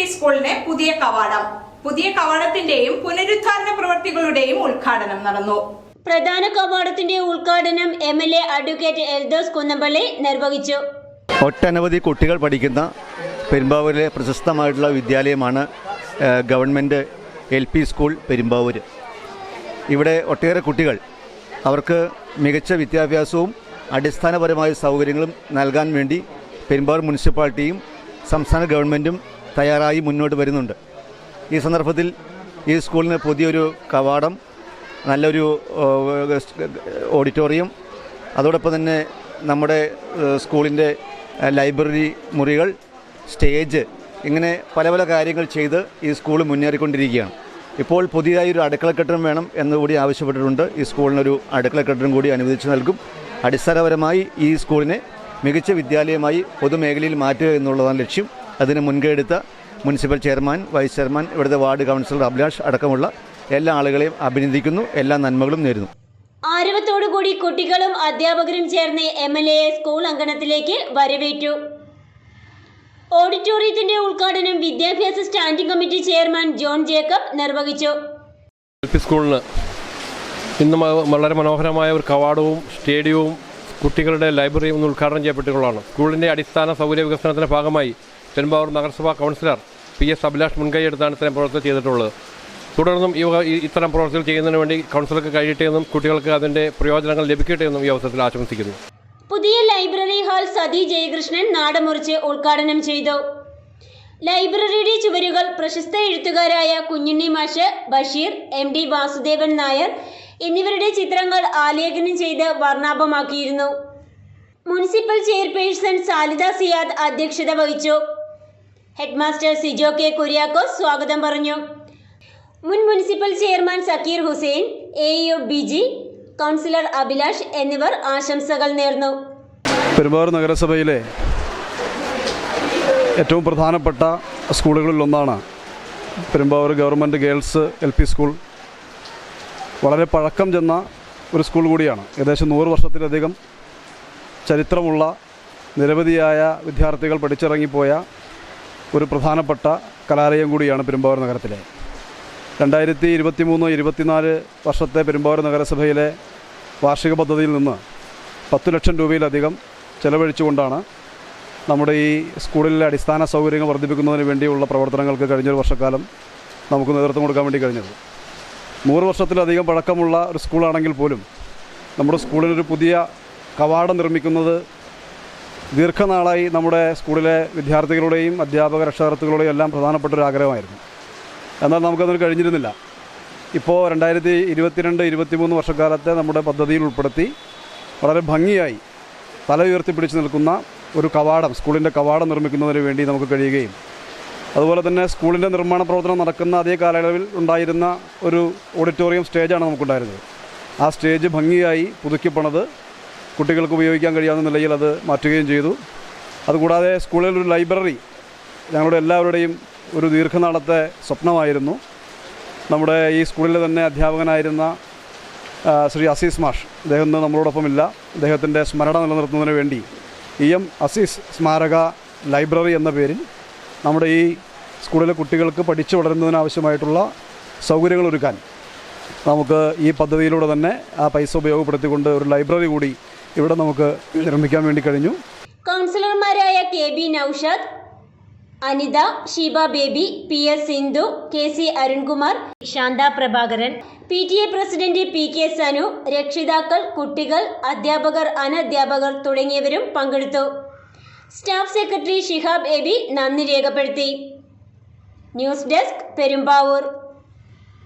P സ്കൂളിന് പുതിയ കവാടം. പുതിയ കവാടത്തിന്റെയും പുനരുദ്ധാരണ പ്രവൃത്തികളുടെയും ഉദ്ഘാടനം നടന്നു. പ്രധാന കവാടത്തിന്റെ ഉദ്ഘാടനം M L A advocate Eldhose Kunnampally നിർവഹിച്ചു. ഒട്ടനവധി കുട്ടികൾ പഠിക്കുന്ന പെരുമ്പാവൂരിലെ പ്രശസ്തമായിട്ടുള്ള വിദ്യാലയമാണ് government L P school Perumbavoor ഇവിടെ ഒട്ടേറെ കുട്ടികൾ അവർക്ക് മികച്ച വിദ്യാഭ്യാസവും അടിസ്ഥാനപരമായ സൗകര്യങ്ങളും നൽകാൻ വേണ്ടി പെരുമ്പാവൂർ മുനിസിപ്പാലിറ്റിയും സംസ്ഥാന ഗവൺമെന്റും തയ്യാറായി മുന്നോട്ട് വരുന്നുണ്ട്. ഈ സന്ദർഭത്തിൽ ഈ സ്കൂളിന് പുതിയൊരു കവാടം നല്ലൊരു ഓഡിറ്റോറിയം അതോടൊപ്പം തന്നെ നമ്മുടെ സ്കൂളിന്റെ ലൈബ്രറി മുറികൾ സ്റ്റേജ് ഇങ്ങനെ പല പല കാര്യങ്ങൾ ചെയ്ത് ഈ സ്കൂൾ മുന്നേറിക്കൊണ്ടിരിക്കുകയാണ്. ഇപ്പോൾ പുതിയതായി ഒരു അടുക്കള കെട്ടിടം വേണം എന്നുകൂടി ആവശ്യപ്പെട്ടിട്ടുണ്ട്. ഈ സ്കൂളിനൊരു അടുക്കള കെട്ടിടം കൂടി അനുവദിച്ച് നൽകും. അടിസ്ഥാനപരമായി ഈ സ്കൂളിനെ മികച്ച വിദ്യാലയമായി പൊതുമേഖലയിൽ മാറ്റുക എന്നുള്ളതാണ് ലക്ഷ്യം. അതിന് മുൻകൈ എടുത്ത മുനിസിപ്പൽ ചെയർമാൻ വൈസ് ചെയർമാൻ ഇവിടുത്തെ വാർഡ് കൗൺസിലർ അഭിലാഷ് അടക്കമുള്ള എല്ലാ ആളുകളെയും അഭിനന്ദിക്കുന്നു. എല്ലാ നന്മകളും നേരുന്നു. ആരവത്തോടുകൂടി കുട്ടികളും അധ്യാപകരും ചേർന്ന് എം എൽ എ സ്കൂൾ അങ്കണത്തിലേക്ക് വരവേറ്റു. ഓഡിറ്റോറിയത്തിന്റെ ഉദ്ഘാടനം വിദ്യാഭ്യാസ standing committee chairman John Jacob നിർവഹിച്ചു. എൽ പി സ്കൂളിന് ഇന്ന് വളരെ മനോഹരമായ ഒരു കവാടവും സ്റ്റേഡിയവും കുട്ടികളുടെ ലൈബ്രറിയും ഉദ്ഘാടനം ചെയ്യപ്പെട്ടിട്ടുള്ളതാണ്. സ്കൂളിന്റെ അടിസ്ഥാന സൗകര്യ വികസനത്തിന്റെ ഭാഗമായി പെരുമ്പാവൂർ നഗരസഭാ കൗൺസിലർ പി എസ് അഭിലാഷ് മുൻകൈയെടുത്താണ് ഇത്തരം പ്രവർത്തനം ചെയ്തിട്ടുള്ളത്. തുടർന്നും ഈ ഇത്തരം പ്രവർത്തനങ്ങൾ ചെയ്യുന്നതിന് വേണ്ടി കൗൺസിലർക്ക് കഴിയട്ടെ എന്നും കുട്ടികൾക്ക് അതിന്റെ പ്രയോജനങ്ങൾ ലഭിക്കട്ടെ എന്നും ഈ അവസരത്തിൽ ആശംസിക്കുന്നു. പുതിയ ലൈബ്രറി ഹാൾ സതി ജയകൃഷ്ണൻ നാടമുറിച്ച് ഉദ്ഘാടനം ചെയ്തു. ലൈബ്രറിയുടെ ചുവരുകൾ പ്രശസ്ത എഴുത്തുകാരായ കുഞ്ഞുണ്ണി മാഷ് ബഷീർ എം ഡി വാസുദേവൻ നായർ എന്നിവരുടെ ചിത്രങ്ങൾ ആലേഖനം ചെയ്ത് വർണാഭമാക്കിയിരുന്നു. മുനിസിപ്പൽ ചെയർപേഴ്സൺ സാലിദ സിയാദ് അധ്യക്ഷത വഹിച്ചു. ഹെഡ്മാസ്റ്റർ സിജോ കെ കുര്യാക്കോസ് സ്വാഗതം പറഞ്ഞു. മുൻ municipal chairman Zakir Hussain A U Biji councillor Abhilash എന്നിവർ ആശംസകൾ നേർന്നു. പെരുമ്പാവൂർ നഗരസഭയിലെ ഏറ്റവും പ്രധാനപ്പെട്ട സ്കൂളുകളിൽ ഒന്നാണ് Perumbavoor government girls L P school. വളരെ പഴക്കം ചെന്ന ഒരു സ്കൂൾ കൂടിയാണ്. ഏകദേശം നൂറ് വർഷത്തിലധികം ചരിത്രമുള്ള നിരവധിയായ വിദ്യാർത്ഥികൾ പഠിച്ചിറങ്ങിപ്പോയ ഒരു പ്രധാനപ്പെട്ട കലാലയം കൂടിയാണ് പെരുമ്പാവൂർ നഗരത്തിലെ. രണ്ടായിരത്തി ഇരുപത്തി മൂന്ന് ഇരുപത്തിനാല് വർഷത്തെ പെരുമ്പാവൂർ നഗരസഭയിലെ വാർഷിക പദ്ധതിയിൽ നിന്ന് പത്ത് ലക്ഷം രൂപയിലധികം ചെലവഴിച്ചുകൊണ്ടാണ് നമ്മുടെ ഈ സ്കൂളിലെ അടിസ്ഥാന സൗകര്യങ്ങൾ വർദ്ധിപ്പിക്കുന്നതിന് വേണ്ടിയുള്ള പ്രവർത്തനങ്ങൾക്ക് കഴിഞ്ഞൊരു വർഷക്കാലം നമുക്ക് നേതൃത്വം കൊടുക്കാൻ വേണ്ടി കഴിഞ്ഞത്. നൂറ് വർഷത്തിലധികം പഴക്കമുള്ള ഒരു സ്കൂളാണെങ്കിൽ പോലും നമ്മുടെ സ്കൂളിനൊരു പുതിയ കവാടം നിർമ്മിക്കുന്നത് ദീർഘനാളായി നമ്മുടെ സ്കൂളിലെ വിദ്യാർത്ഥികളുടെയും അധ്യാപക രക്ഷാകർത്തുക്കളുടെയും എല്ലാം പ്രധാനപ്പെട്ട ഒരു ആഗ്രഹമായിരുന്നു. എന്നാൽ നമുക്കതിന് കഴിഞ്ഞിരുന്നില്ല. ഇപ്പോൾ രണ്ടായിരത്തി ഇരുപത്തിരണ്ട് ഇരുപത്തിമൂന്ന് വർഷക്കാലത്തെ നമ്മുടെ പദ്ധതിയിൽ ഉൾപ്പെടുത്തി വളരെ ഭംഗിയായി തല ഉയർത്തിപ്പിടിച്ച് നിൽക്കുന്ന ഒരു കവാടം സ്കൂളിന്റെ കവാടം നിർമ്മിക്കുന്നതിന് വേണ്ടി നമുക്ക് കഴിയുകയും. അതുപോലെ തന്നെ സ്കൂളിന്റെ നിർമ്മാണ പ്രവർത്തനം നടക്കുന്ന അതേ കാലയളവിൽ ഉണ്ടായിരുന്ന ഒരു ഓഡിറ്റോറിയം സ്റ്റേജാണ് നമുക്കുണ്ടായിരുന്നത്. ആ സ്റ്റേജ് ഭംഗിയായി പുതുക്കിപ്പണത് കുട്ടികൾക്ക് ഉപയോഗിക്കാൻ കഴിയാവുന്ന നിലയിൽ അത് മാറ്റുകയും ചെയ്തു. അതുകൂടാതെ സ്കൂളിൽ ഒരു ലൈബ്രറി ഞങ്ങളുടെ എല്ലാവരുടെയും ഒരു ദീർഘനാളത്തെ സ്വപ്നമായിരുന്നു. നമ്മുടെ ഈ സ്കൂളിലെ തന്നെ അധ്യാപകനായിരുന്ന ശ്രീ അസീസ് മാഷ്. അദ്ദേഹം ഇന്ന് നമ്മളോടൊപ്പമില്ല. അദ്ദേഹത്തിന്റെ സ്മരണ നിലനിർത്തുന്നതിന് വേണ്ടി ഇ എം അസീസ് സ്മാരക ലൈബ്രറി എന്ന പേരിൽ നമ്മുടെ ഈ സ്കൂളിലെ കുട്ടികൾക്ക് പഠിച്ചു വളരുന്നതിനാവശ്യമായിട്ടുള്ള സൗകര്യങ്ങൾ ഒരുക്കാൻ നമുക്ക് ഈ പദ്ധതിയിലൂടെ തന്നെ ആ പൈസ ഉപയോഗപ്പെടുത്തിക്കൊണ്ട് ഒരു ലൈബ്രറി കൂടി ഇവിടെ നമുക്ക് നിർമ്മിക്കാൻ വേണ്ടി കഴിഞ്ഞു. കൗൺസിലർമാരായ K B Naushad Anitha Sheeba Baby P S Sindhu K C Arunkumar Shantha Prabhakaran P T A president P K Sanu രക്ഷിതാക്കൾ കുട്ടികൾ അധ്യാപകർ അനധ്യാപകർ തുടങ്ങിയവരും പങ്കെടുത്തു. സ്റ്റാഫ് സെക്രട്ടറി ഷിഹാബ് എബി നന്ദി രേഖപ്പെടുത്തി. News desk Perumbavoor.